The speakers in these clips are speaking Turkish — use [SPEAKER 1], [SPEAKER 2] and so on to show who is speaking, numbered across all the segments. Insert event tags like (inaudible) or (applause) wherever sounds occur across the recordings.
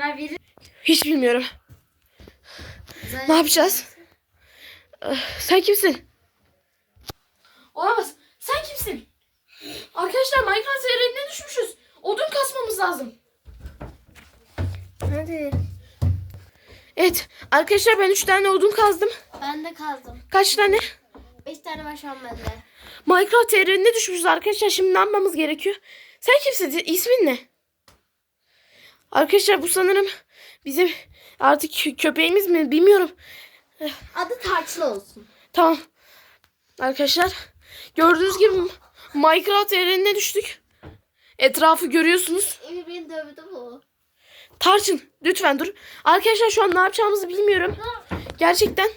[SPEAKER 1] zarar verir.
[SPEAKER 2] Hiç bilmiyorum.
[SPEAKER 1] Zarar
[SPEAKER 2] Ne yapacağız? Sen kimsin? Olamaz. Sen kimsin? Arkadaşlar Minecraft serüvenine düşmüşüz. Odun kasmamız lazım.
[SPEAKER 1] Hadi.
[SPEAKER 2] Evet. Arkadaşlar ben 3 tane odun kazdım.
[SPEAKER 1] Ben de kazdım.
[SPEAKER 2] Kaç tane?
[SPEAKER 1] Beş tane var şu an bende.
[SPEAKER 2] Minecraft serüvenine düşmüşüz arkadaşlar. Şimdi ne yapmamız gerekiyor? Sen kimsin? İsmin ne? Arkadaşlar bu sanırım bizim artık kö- köpeğimiz mi bilmiyorum.
[SPEAKER 1] Adı tarçın olsun.
[SPEAKER 2] Tamam. Arkadaşlar gördüğünüz gibi Minecraft evrenine düştük. Etrafı görüyorsunuz.
[SPEAKER 1] Emir beni dövdü bu.
[SPEAKER 2] Tarçın lütfen dur. Arkadaşlar şu an ne yapacağımızı bilmiyorum. Gerçekten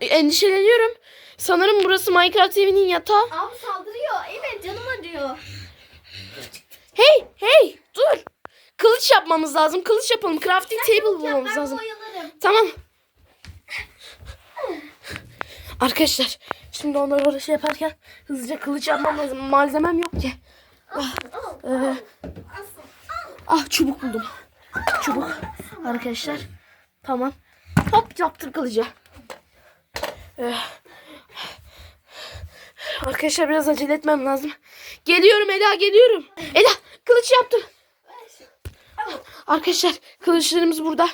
[SPEAKER 2] endişeleniyorum. Sanırım burası Minecraft evinin yatağı.
[SPEAKER 1] Abi saldırıyor. Emir canım acıyor.
[SPEAKER 2] Hey hey dur. Kılıç yapmamız lazım. Kılıç yapalım. Crafting table bulmamız lazım. Tamam. Arkadaşlar şimdi onları böyle şey yaparken hızlıca kılıç yapmam lazım. Malzemem yok ki. Ah, ee, ah çubuk buldum. Çubuk. Arkadaşlar. Tamam. Hop yaptım kılıcı. Ee, arkadaşlar biraz acele etmem lazım. Geliyorum Ela geliyorum. Ela kılıç yaptım. Arkadaşlar kılıçlarımız burada.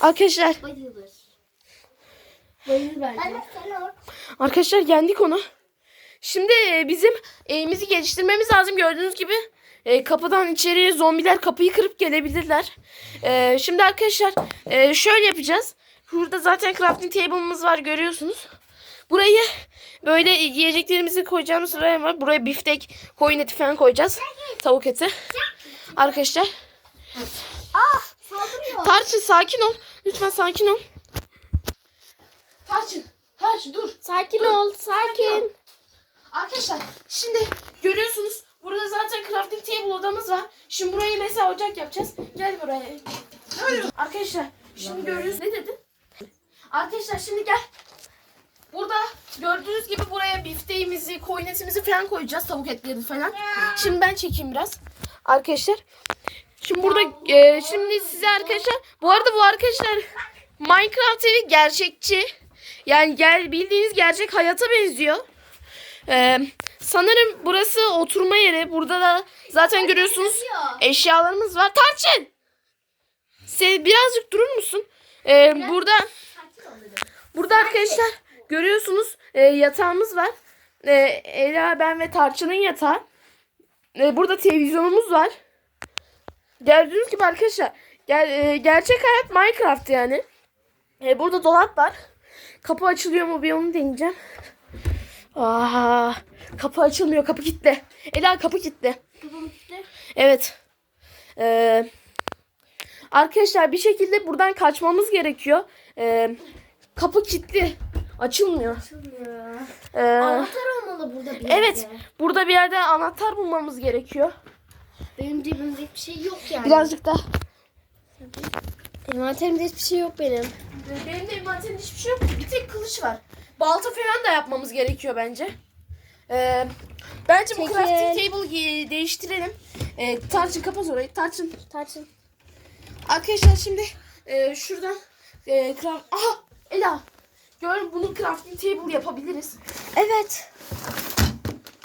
[SPEAKER 2] Arkadaşlar,
[SPEAKER 1] Bayılır. Bayılır bence.
[SPEAKER 2] arkadaşlar yendik onu. Şimdi e, bizim evimizi geliştirmemiz lazım. Gördüğünüz gibi e, kapıdan içeriye zombiler kapıyı kırıp gelebilirler. E, şimdi arkadaşlar e, şöyle yapacağız. Burada zaten crafting table'ımız var görüyorsunuz. Burayı böyle yiyeceklerimizi koyacağımız sıraya var. Buraya biftek, koyun eti falan koyacağız. Tavuk eti. Arkadaşlar.
[SPEAKER 1] Ah saldırıyor.
[SPEAKER 2] Tarçın sakin ol. Lütfen sakin ol. Tarçın. Tarçın dur.
[SPEAKER 1] Sakin ol sakin.
[SPEAKER 2] Arkadaşlar şimdi görüyorsunuz burada zaten crafting table odamız var. Şimdi burayı mesela ocak yapacağız. Gel buraya. Arkadaşlar şimdi görüyorsunuz. Ne dedin? Arkadaşlar şimdi gel. Burada gördüğünüz gibi buraya bifteğimizi, koyun etimizi falan koyacağız. Tavuk etleri falan. Şimdi ben çekeyim biraz. Arkadaşlar. Şimdi burada e, şimdi size arkadaşlar bu arada bu arkadaşlar Minecraft evi gerçekçi. Yani gel bildiğiniz gerçek hayata benziyor. Ee, sanırım burası oturma yeri. Burada da zaten görüyorsunuz eşyalarımız var. Tarçın! Sen birazcık durur musun? Ee, burada burada arkadaşlar görüyorsunuz e, yatağımız var. E, Ela, ben ve Tarçın'ın yatağı. E, burada televizyonumuz var. Gördüğünüz gibi arkadaşlar ger- e, gerçek hayat Minecraft yani. E, burada dolap var. Kapı açılıyor mu bir onu deneyeceğim. Aa, kapı açılmıyor. Kapı kilitli. Ela kapı kilitli. Evet. Ee, arkadaşlar bir şekilde buradan kaçmamız gerekiyor. Ee, kapı kilitli. Açılmıyor. Ee,
[SPEAKER 1] Anahtar olmalı burada bir
[SPEAKER 2] evet.
[SPEAKER 1] yerde.
[SPEAKER 2] Burada bir yerde anahtar bulmamız gerekiyor.
[SPEAKER 1] Benim cebimde hiçbir şey yok yani.
[SPEAKER 2] Birazcık da.
[SPEAKER 1] Envanterimde hiçbir şey yok benim.
[SPEAKER 2] Benim de envanterimde hiçbir şey yok. Bir tek kılıç var. Balta falan da yapmamız gerekiyor bence. Ee, bence bu
[SPEAKER 1] Çekil.
[SPEAKER 2] crafting table değiştirelim. Ee, tarçın kapat orayı. Tarçın.
[SPEAKER 1] Tarçın.
[SPEAKER 2] Arkadaşlar şimdi e, şuradan e, craft... Aha Ela. Gör bunu crafting table yapabiliriz.
[SPEAKER 1] Evet.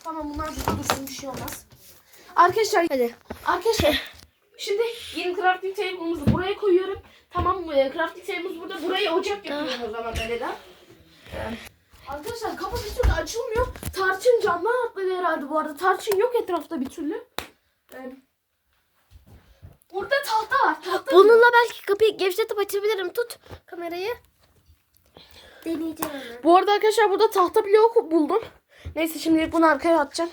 [SPEAKER 2] Tamam bunlar burada dursun bir şey olmaz. Arkadaşlar
[SPEAKER 1] Hadi.
[SPEAKER 2] arkadaşlar şimdi yeni crafting table'ımızı buraya koyuyorum. Tamam mı? E, Crafting table'ımız burada. Buraya ocak yapıyorum o zaman Ela. Ee, Arkadaşlar kapı bir türlü açılmıyor. Tarçın camdan atladı herhalde bu arada. Tarçın yok etrafta bir türlü. Burada tahta var. Tahta
[SPEAKER 1] Bununla belki kapıyı gevşetip açabilirim. Tut kamerayı. Deneyeceğim onu.
[SPEAKER 2] Bu arada arkadaşlar burada tahta bloğu buldum. Neyse şimdi bunu arkaya atacağım.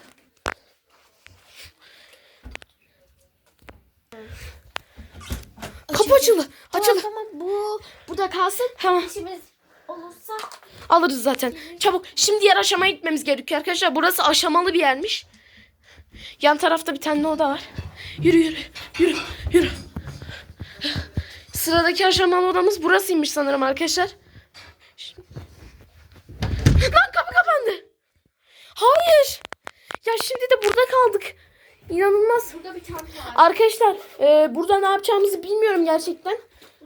[SPEAKER 2] Kapı açıldı. Açıldı.
[SPEAKER 1] Tamam tamam bu burada kalsın.
[SPEAKER 2] Tamam.
[SPEAKER 1] İşimiz olursa
[SPEAKER 2] Alırız zaten. Çabuk. Şimdi diğer aşamaya gitmemiz gerekiyor arkadaşlar. Burası aşamalı bir yermiş. Yan tarafta bir tane oda var. Yürü yürü. Yürü yürü. Sıradaki aşamalı odamız burasıymış sanırım arkadaşlar. Lan kapı kapandı. şimdi de burada kaldık. İnanılmaz.
[SPEAKER 1] Burada bir çanta var.
[SPEAKER 2] Arkadaşlar e, burada ne yapacağımızı bilmiyorum gerçekten.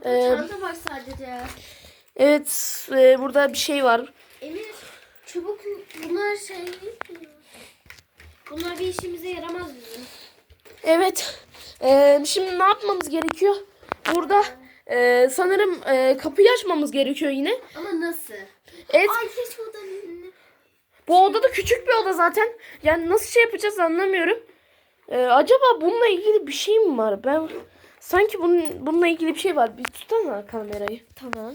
[SPEAKER 2] Ee,
[SPEAKER 1] çanta var sadece.
[SPEAKER 2] Evet e, burada bir şey var.
[SPEAKER 1] Emir çubuk bunlar şey değil mi? Bunlar bir işimize yaramaz bizim.
[SPEAKER 2] Evet. E, şimdi ne yapmamız gerekiyor? Burada e, sanırım e, kapıyı açmamız gerekiyor yine.
[SPEAKER 1] Ama nasıl?
[SPEAKER 2] Evet.
[SPEAKER 1] Ay keşke o da
[SPEAKER 2] Bu oda da küçük bir oda zaten. Yani nasıl şey yapacağız anlamıyorum. Ee, acaba bununla ilgili bir şey mi var? Ben sanki bunun, bununla ilgili bir şey var. Bir tutsana kamerayı.
[SPEAKER 1] Tamam.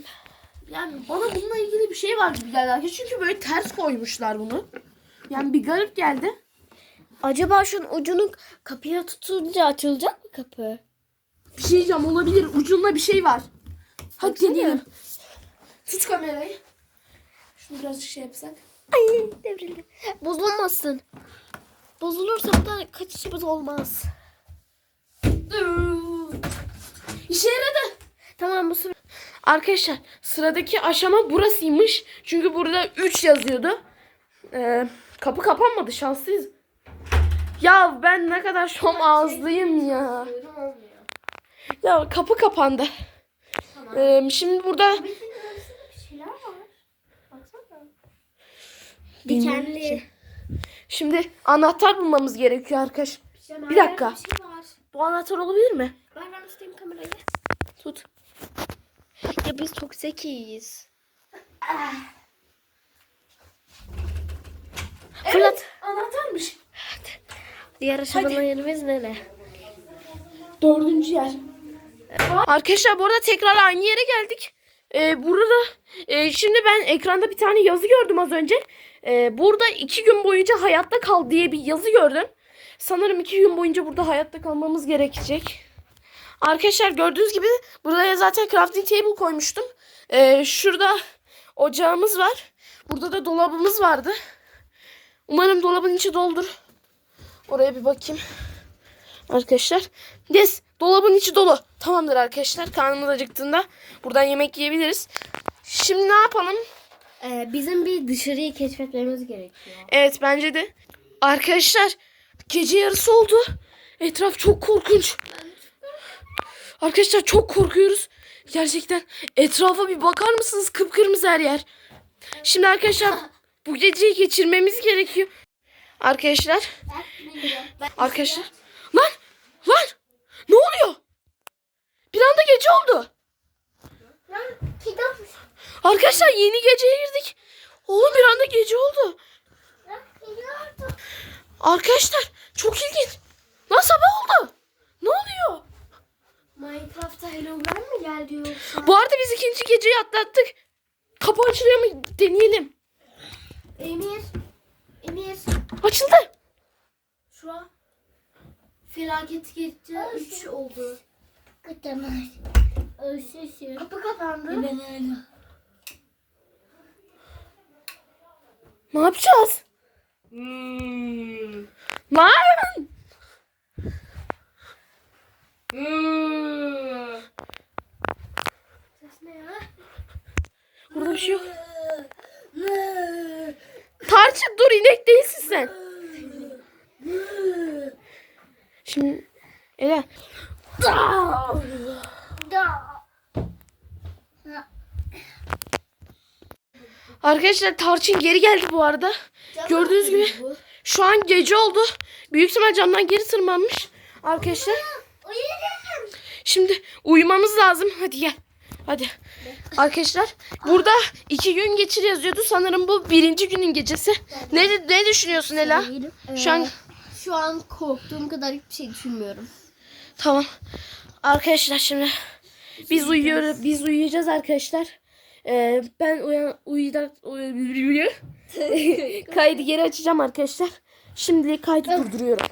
[SPEAKER 2] Yani bana bununla ilgili bir şey var gibi geldi. arkadaşlar. Çünkü böyle ters koymuşlar bunu. Yani bir garip geldi.
[SPEAKER 1] Acaba şunun ucunu kapıya tutunca açılacak mı kapı?
[SPEAKER 2] Bir şey diyeceğim olabilir. Ucunda bir şey var. Hadi deneyelim. Tut kamerayı. Şunu birazcık şey yapsak.
[SPEAKER 1] Ay devrildi. Bozulmasın. Bozulursa da kaçışımız olmaz.
[SPEAKER 2] İşe yaradı.
[SPEAKER 1] Tamam bu sıra.
[SPEAKER 2] Arkadaşlar sıradaki aşama burasıymış. Çünkü burada 3 yazıyordu. Ee, kapı kapanmadı şanslıyız. Ya ben ne kadar şom ağızlıyım ya. Ya kapı kapandı.
[SPEAKER 1] Tamam.
[SPEAKER 2] Ee, şimdi burada
[SPEAKER 1] Bizim arasında bir şeyler var. Baksana.
[SPEAKER 2] Bilmiyorum
[SPEAKER 1] Dikenli.
[SPEAKER 2] Şimdi anahtar bulmamız gerekiyor arkadaş. Bir dakika.
[SPEAKER 1] Bir şey.
[SPEAKER 2] Bu anahtar olabilir mi?
[SPEAKER 1] Ben isteyeyim kamerayı.
[SPEAKER 2] Tut.
[SPEAKER 1] Ya biz çok zekiyiz. Fırlat.
[SPEAKER 2] Anahtarmış.
[SPEAKER 1] Diğer aşamalı yerimiz nere?
[SPEAKER 2] Dördüncü yer. Arkadaşlar bu arada tekrar aynı yere geldik. Ee, burada e, şimdi ben ekranda bir tane yazı gördüm az önce. Ee, burada iki gün boyunca hayatta kal diye bir yazı gördüm. Sanırım iki gün boyunca burada hayatta kalmamız gerekecek. Arkadaşlar gördüğünüz gibi buraya zaten crafting table koymuştum. Ee, şurada ocağımız var. Burada da dolabımız vardı. Umarım dolabın içi doldur. Oraya bir bakayım. Arkadaşlar. Yes. Dolabın içi dolu. Tamamdır arkadaşlar. Karnımız acıktığında buradan yemek yiyebiliriz. Şimdi ne yapalım?
[SPEAKER 1] Ee, bizim bir dışarıyı keşfetmemiz gerekiyor.
[SPEAKER 2] Evet bence de. Arkadaşlar gece yarısı oldu. Etraf çok korkunç. Arkadaşlar çok korkuyoruz. Gerçekten etrafa bir bakar mısınız? Kıpkırmızı her yer. Şimdi arkadaşlar bu geceyi geçirmemiz gerekiyor. Arkadaşlar. Arkadaşlar. Lan! Lan! Ne oluyor? Bir anda gece oldu.
[SPEAKER 1] Kitap.
[SPEAKER 2] Arkadaşlar yeni geceye girdik. Oğlum bir anda gece oldu. Arkadaşlar çok ilginç. Lan sabah oldu. Ne oluyor?
[SPEAKER 1] Minecraft'a hologram mı geldi yoksa?
[SPEAKER 2] Bu arada biz ikinci geceyi atlattık. Kapı açılıyor mu? Deneyelim.
[SPEAKER 1] Emir. Emir.
[SPEAKER 2] Açıldı.
[SPEAKER 1] Şu an felaket gece 3 oldu.
[SPEAKER 3] Katamaz. Ölsüzsün.
[SPEAKER 1] Kapı kapandı.
[SPEAKER 3] Ben öyle.
[SPEAKER 2] Ne yapacağız? Lan!
[SPEAKER 1] Ses ne ya?
[SPEAKER 2] Burada bir şey yok. Tarçın dur inek değilsin sen. Şimdi Ela.
[SPEAKER 3] Da.
[SPEAKER 2] Arkadaşlar Tarçın geri geldi bu arada. Gördüğünüz gibi şu an gece oldu. Büyük ihtimal camdan geri tırmanmış. Arkadaşlar
[SPEAKER 3] Uyuyorum.
[SPEAKER 2] şimdi uyumamız lazım. Hadi gel. Hadi. Arkadaşlar burada iki gün geçir yazıyordu. Sanırım bu birinci günün gecesi. Ne, ne düşünüyorsun Ela? Şu an
[SPEAKER 1] şu an korktuğum kadar hiçbir şey düşünmüyorum.
[SPEAKER 2] Tamam. Arkadaşlar şimdi biz uyuyoruz. Biz uyuyacağız arkadaşlar. Ee, ben uyan uyuda uy- (laughs) kaydı geri açacağım arkadaşlar. Şimdilik kaydı durduruyorum.